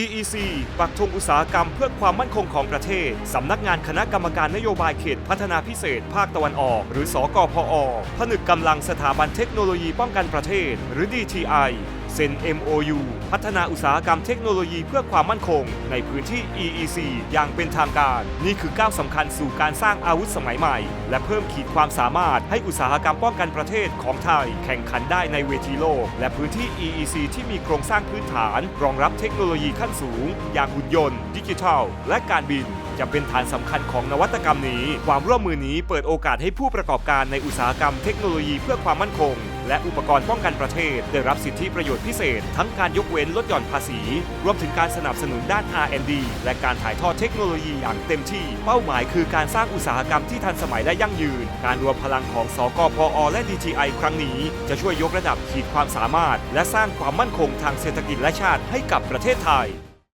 EEC ปักธงอุตสาหกรรมเพื่อความมั่นคงของประเทศ สำนักงานคณะกรรมการนโยบายเขตพัฒนาพิเศษ ภาคตะวันออก หรือสกพอผนึกกำลังสถาบันเทคโนโลยีป้องกันประเทศ หรือ DTI เซ็น MOU พัฒนาอุตสาหกรรมเทคโนโลยีเพื่อความมั่นคง ในพื้นที่ EEC อย่างเป็นทางการ นี่คือก้าวสำคัญสู่การสร้างอาวุธสมัยใหม่ และเพิ่มขีดความสามารถให้อุตสาหกรรมป้องกันประเทศของไทย แข่งขันได้ในเวทีโลก และพื้นที่ EEC ที่มีโครงสร้างพื้นฐาน รองรับเทคโนโลยีขั้นสูง อย่างหุ่นยนต์ ดิจิทัล และการบินจะเป็นฐานสำคัญของนวัตกรรมนี้ ความร่วมมือนี้เปิดโอกาสให้ผู้ประกอบการในอุตสาหกรรมเทคโนโลยีเพื่อความมั่นคง และอุปกรณ์ป้องกันประเทศ ได้รับสิทธิประโยชน์พิเศษ ทั้งการยกเว้นลดหย่อนภาษี รวมถึงการสนับสนุนด้าน R&D และการถ่ายทอดเทคโนโลยีอย่างเต็มที่ เป้าหมายคือการสร้างอุตสาหกรรมที่ทันสมัยและยั่งยืน การรวมพลังของสกพอและ DTI ครั้งนี้ จะช่วยยกระดับขีดความสามารถ และสร้างความมั่นคงทางเศรษฐกิจและชาติให้กับประเทศไทย